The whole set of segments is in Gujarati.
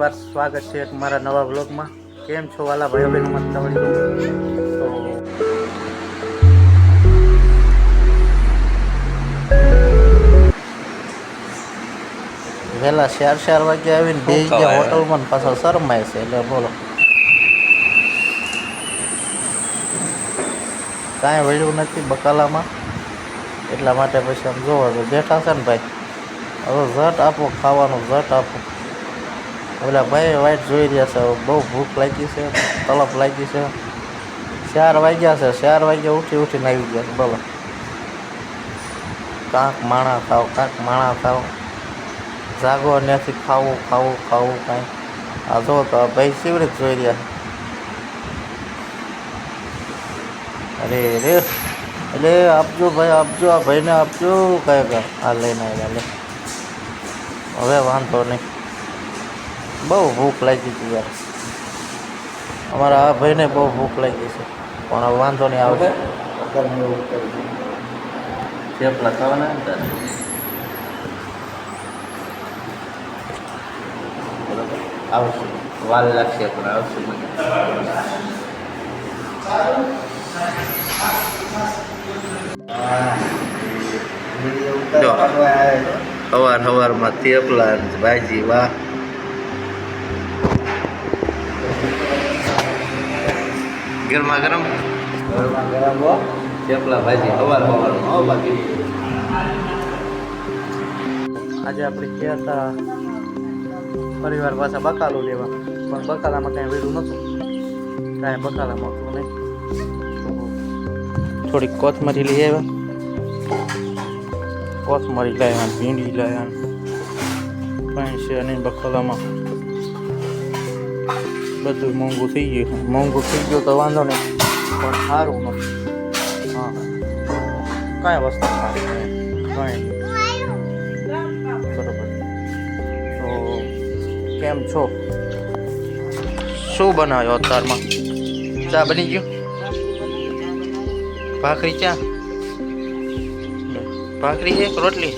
વાર સ્વાગત છે એક મારા નવા બ્લોગમાં કેમ છો વાલા ભાઈઓ બહેનો મત તો વહેલા ચાર ચાર વાગે આવીને બે ગયા હોટલમાં પાછા શરમાય છે એટલે બોલો. કાંઈ વળ્યું નથી બકાલામાં એટલા માટે પછી આમ જોવા બેઠા છે ને ભાઈ. હવે ઝટ આપો ખાવાનું ઝટ આપો. ઓલા ભાઈ વાઈટ જોઈ રહ્યા છે. હવે બહુ ભૂખ લાગી છે તલપ લાગી છે. ચાર વાગ્યા છે, ચાર વાગ્યા ઉઠી ઉઠીને આવી ગયા છે, બોલો. કાંક માણા ખાવ કાંક માણા ખાવ જાગો ત્યાંથી ખાવું ખાવું ખાવું કાંઈ. આ જો તો આ ભાઈ સીવડે જ જોઈ રહ્યા છે. અરે રે એટલે આપજો ભાઈ, આપજો, આ ભાઈને આપજો. કાંઈ કાંઈ. આ લઈને આવ્યા, લે. હવે વાંધો નહીં. બહુ ભૂખ લાગી હતી યાર. અમારા આ ભાઈને બહુ ભૂખ લાગી છે. પણ હવે વાંધો નહીં આવશે થેપલા ખાવાના આવશું. વાલ લાગશે પણ આવશું સવાર સવારમાં થેપલા ભાઈજી ભાજી વાહ. ગરમા ગરમ? થેપલા ભાજી અવાર સવારમાં હો બાકી આજે આપણે ગયા હતા પરિવાર પાછા બકાલું લેવા. પણ બકાલામાં કાંઈ વેલું નહોતું. કાંઈ બકાલામાં હતું નહીં. થોડીક કોથમરી લઈ આવ્યા. કોથમરી લાવ્યા ભીંડી લાવ્યા પણ છે અને બકાલામાં. બધું મોંઘું થઈ ગયું મોંઘું થઈ ગયું તો વાંધો નહીં. પણ સારું હા. કાંઈ વસ્તુ કાંઈ બરોબર. તો કેમ છો? શું બનાવ્યો અત્યારમાં? ચા બની ગયું? ભાખરી ચા? ભાખરી છે રોટલી?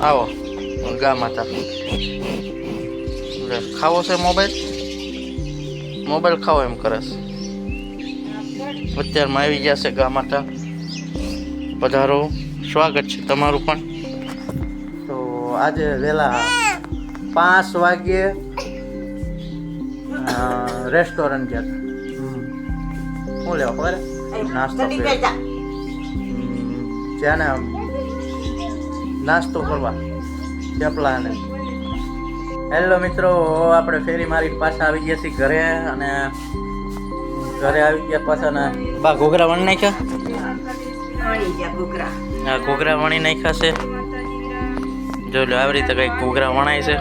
આવો. ગા માતા લે, ખાવો છે મોબાઈલ? મોબાઈલ ખાવો એમ કરે છે. અત્યારમાં આવી ગયા છે ગા માતા. પધારો. સ્વાગત છે તમારું પણ. તો આજે વહેલા પાંચ વાગ્યે રેસ્ટોરન્ટ ગયા હતા. શું લેવા ખબર? નાસ્તો જ્યાં નાસ્તો કરવા. થેપલા ને હેલો મિત્રો આપણે ફેરી મારી પાછા આવી ગયા છીએ ઘરે અને ઘરે આવી ગયા પાછા ને બા ઘોઘરા વણી નાખ્યા? ઘૂઘરા. ઘોઘરા વણી નાખ્યા છે. જો લો આવી રીતે કંઈક ઘોઘરા વણાય છે.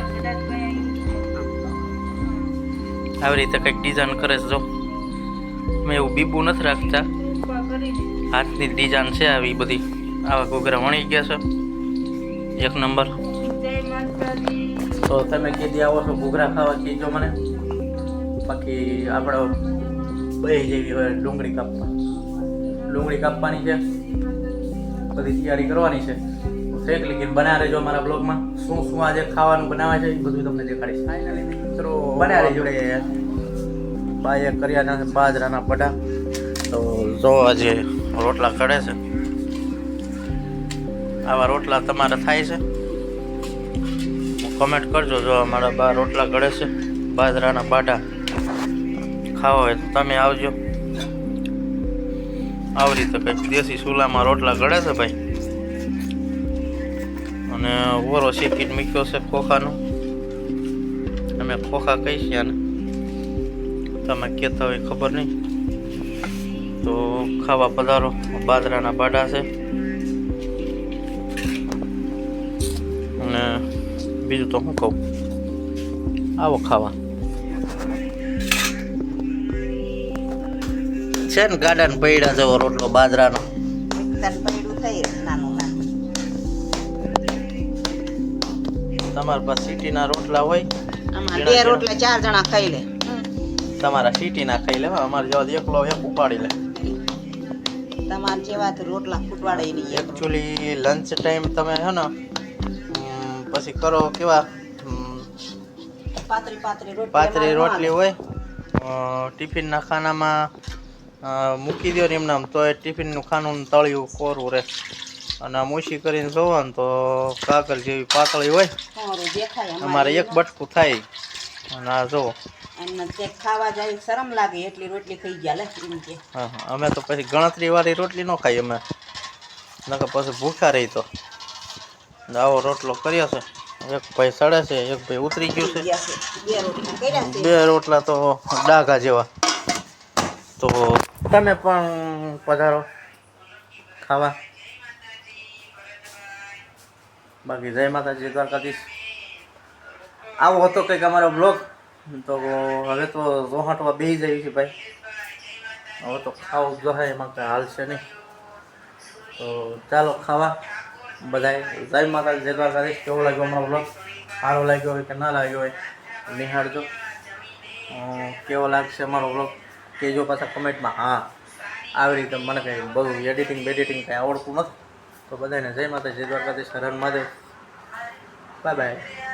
આવી રીતે કંઈક ડિઝાઇન કરે છે જો. મેં એવું બીબું નથી રાખતા. હાથની ડિઝાઇન છે આવી બધી. આવા ઘોઘરા વણી ગયા છે. એક નંબર. તો તમે કીધી આવો છો ઘૂઘરા ખાવા કીજો મને. બાકી આપણે બે જેવી હોય ડુંગળી કાપવા. ડુંગળી કાપવાની છે. બધી તૈયારી કરવાની છે. ફેક લીધી બના રહેજો અમારા બ્લોગમાં. શું શું આજે ખાવાનું બનાવે છે એ બધું તમને દેખાડીશ. ફાઇનલી મિત્રો બના રહેજો બાએ કર્યા છે બાજરાના પડા તો જો આજે રોટલા કડે છે. આવા રોટલા તમારે થાય છે. કમેન્ટ કરજો જો અમારા બા રોટલા ગળે છે, બાજરાના પાટા. ખાવા હોય તો તમે આવજો. આવી રીતે કંઈક દેશી ચૂલામાં રોટલા ગળે છે ભાઈ. અને ઓરો શીખીને મૂક્યો છે ખોખાનો. અમે ખોખા કહીશ આને. તમે કહેતા હોય ખબર નહીં. તો ખાવા પધારો. બાજરાના બાડા છે. અને બીજું તો હું કહું? આવો ખાવા. છે ને ગાર્ડન પૈડા જવો રોટલો બાજરાનો. તમારા પાસે સિટીના રોટલા હોય બે રોટલા ચાર જણા ખાઈ લે. તમારા સિટીના ખાઈ લેવા અમારે જેવા એકલો એક ઉપાડી લે. તમાર જેવા રોટલા ફૂટવાડે નહીં. એકચ્યુઅલી લંચ ટાઈમ તમે હે ને પછી કરો કેવા? પાતળી રોટલી હોય. ટિફિનના ખાનામાં મૂકી દો ને એમને આમ તો એ ટિફિનનું ખાનું તળિયું કોરું રહે અને ઊંચી કરીને જોવો ને તો કાગળ જેવી પાતળી હોય. અમારે એક બટકું થાય. અને આ જુઓ. ખાવા જાય શરમ લાગે એટલી રોટલી ખાઈ ગયા લે હા હા અમે તો પછી ગણતરીવાળી રોટલી ન ખાઈ અમે. નકર પછી ભૂખ્યા રહી તો. આવો રોટલો કર્યો છે. એક ભાઈ સડે છે, એક ભાઈ ઉતરી ગયો છે. બે રોટલી તો ડાઘા જેવા. તો તમે પણ પધારો. ખાવા. બાકી જય માતાજી દ્વારકાધીશ. આવો હતો કંઈક અમારો બ્લોગ તો હવે તો રોહાટવા બેસી જાય છે ભાઈ. હવે તો ખાવું જ જોઈએ એમાં કંઈ હાલ છે નહીં. તો ચાલો ખાવા. બધાય. જય માતાજી, જય દ્વારકાધીશ. કેવો લાગ્યો અમારો બ્લોગ સારો લાગ્યો હોય કે ના લાગ્યો હોય, નિહાળજો. કેવો લાગશે અમારો બ્લોગ કહેજો પાછા કમેન્ટમાં હા, આવી રીતે મને કંઈ બધું એડિટિંગ બેડિટિંગ કંઈ આવડતું નથી. તો બધાને જય માતા જય દ્વારકાધીશ. હરણ મહાદેવ. Bye bye